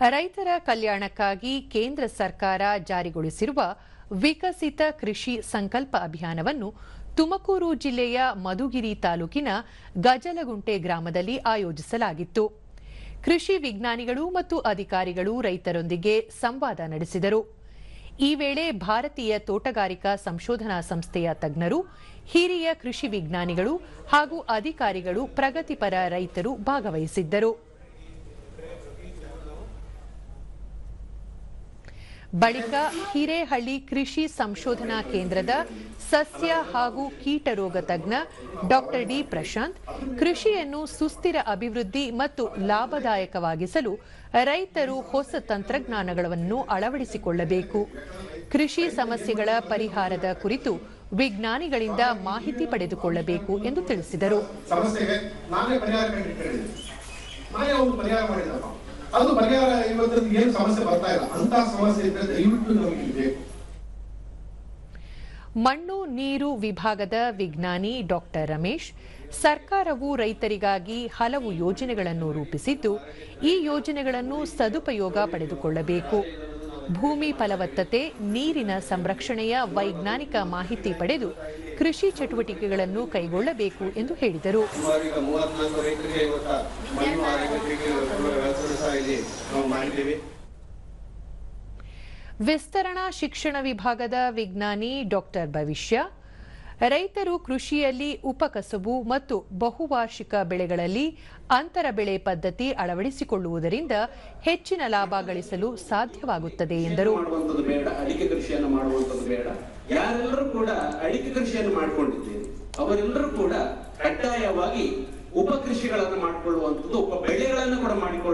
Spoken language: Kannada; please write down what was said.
ರೈತರ ಕಲ್ಯಾಣಕ್ಕಾಗಿ ಕೇಂದ್ರ ಸರ್ಕಾರ ಜಾರಿಗೊಳಿಸಿರುವ ವಿಕಸಿತ ಕೃಷಿ ಸಂಕಲ್ಪ ಅಭಿಯಾನವನ್ನು ತುಮಕೂರು ಜಿಲ್ಲೆಯ ಮಧುಗಿರಿ ತಾಲೂಕಿನ ಗಜಲಗುಂಟೆ ಗ್ರಾಮದಲ್ಲಿ ಆಯೋಜಿಸಲಾಗಿತ್ತು. ಕೃಷಿ ವಿಜ್ಞಾನಿಗಳು ಮತ್ತು ಅಧಿಕಾರಿಗಳು ರೈತರೊಂದಿಗೆ ಸಂವಾದ ನಡೆಸಿದರು. ಈ ವೇಳೆ ಭಾರತೀಯ ತೋಟಗಾರಿಕಾ ಸಂಶೋಧನಾ ಸಂಸ್ಥೆಯ ತಜ್ಞರು, ಹಿರಿಯ ಕೃಷಿ ವಿಜ್ಞಾನಿಗಳು ಹಾಗೂ ಅಧಿಕಾರಿಗಳು ಪ್ರಗತಿಪರ ರೈತರು ಭಾಗವಹಿಸಿದ್ದರು. ಬಳಿಕ ಹಿರೇಹಳ್ಳಿ ಕೃಷಿ ಸಂಶೋಧನಾ ಕೇಂದ್ರದ ಸಸ್ಯ ಹಾಗೂ ಕೀಟರೋಗ ತಜ್ಞ ಡಾಕ್ಟರ್ ಡಿ ಪ್ರಶಾಂತ್ ಕೃಷಿಯನ್ನು ಸುಸ್ಥಿರ ಅಭಿವೃದ್ಧಿ ಮತ್ತು ಲಾಭದಾಯಕವಾಗಿಸಲು ರೈತರು ಹೊಸ ತಂತ್ರಜ್ಞಾನಗಳನ್ನು ಅಳವಡಿಸಿಕೊಳ್ಳಬೇಕು. ಕೃಷಿ ಸಮಸ್ಯೆಗಳ ಪರಿಹಾರದ ಕುರಿತು ವಿಜ್ಞಾನಿಗಳಿಂದ ಮಾಹಿತಿ ಪಡೆದುಕೊಳ್ಳಬೇಕು ಎಂದು ತಿಳಿಸಿದರು. ಅದು ಪರಿಹಾರ ಇವತ್ತದ್ದು ಏನು ಸಮಸ್ಯೆ ಬರ್ತಾ ಇಲ್ಲ. ಅಂತ ಸಮಸ್ಯೆ ಇದ್ರೆ ದಯವಿಟ್ಟು ನಮಗೆ ಬೇಕು. ಮಣ್ಣು ನೀರು ವಿಭಾಗದ ವಿಜ್ಞಾನಿ ಡಾಕ್ಟರ್ ರಮೇಶ್ ಸರ್ಕಾರವು ರೈತರಿಗಾಗಿ ಹಲವು ಯೋಜನೆಗಳನ್ನು ರೂಪಿಸಿದ್ದು ಈ ಯೋಜನೆಗಳನ್ನು ಸದುಪಯೋಗ ಪಡೆದುಕೊಳ್ಳಬೇಕು. ಭೂಮಿ ಫಲವತ್ತತೆ ನೀರಿನ ಸಂರಕ್ಷಣೆಯ ವೈಜ್ಞಾನಿಕ ಮಾಹಿತಿ ಪಡೆದು ಕೃಷಿ ಚಟುವಟಿಕೆಗಳನ್ನು ಕೈಗೊಳ್ಳಬೇಕು ಎಂದು ಹೇಳಿದರು. ನಾವು ಮಾಡಿದ್ದೇವೆ. ವಿಸ್ತರಣಾ ಶಿಕ್ಷಣ ವಿಭಾಗದ ವಿಜ್ಞಾನಿ ಡಾಕ್ಟರ್ ಭವಿಷ್ಯ ರೈತರು ಕೃಷಿಯಲ್ಲಿ ಉಪಕಸಬು ಮತ್ತು ಬಹುವಾರ್ಷಿಕ ಬೆಳೆಗಳಲ್ಲಿ ಅಂತರ ಬೆಳೆ ಪದ್ಧತಿ ಅಳವಡಿಸಿಕೊಳ್ಳುವುದರಿಂದ ಹೆಚ್ಚಿನ ಲಾಭ ಗಳಿಸಲು ಸಾಧ್ಯವಾಗುತ್ತದೆ ಎಂದರು. ಮಾಡುವಂಥದ್ದು ಬೇಡ ಅಡಿಕೆ ಕೃಷಿಯನ್ನು ಮಾಡುವಂಥದ್ದು ಬೇಡ. ಯಾರೆಲ್ಲರೂ ಕೂಡ ಅಡಿಕೆ ಕೃಷಿಯನ್ನು ಮಾಡಿಕೊಂಡಿದ್ದೀರಿ ಅವರೆಲ್ಲರೂ ಕೂಡ ಕಡ್ಡಾಯವಾಗಿ ಉಪ ಕೃಷಿಗಳನ್ನು ಮಾಡಿಕೊಳ್ಳುವಂಥದ್ದು ಉಪ ಬೆಳೆಗಳನ್ನು ಕೂಡ ಮುಖ್ಯ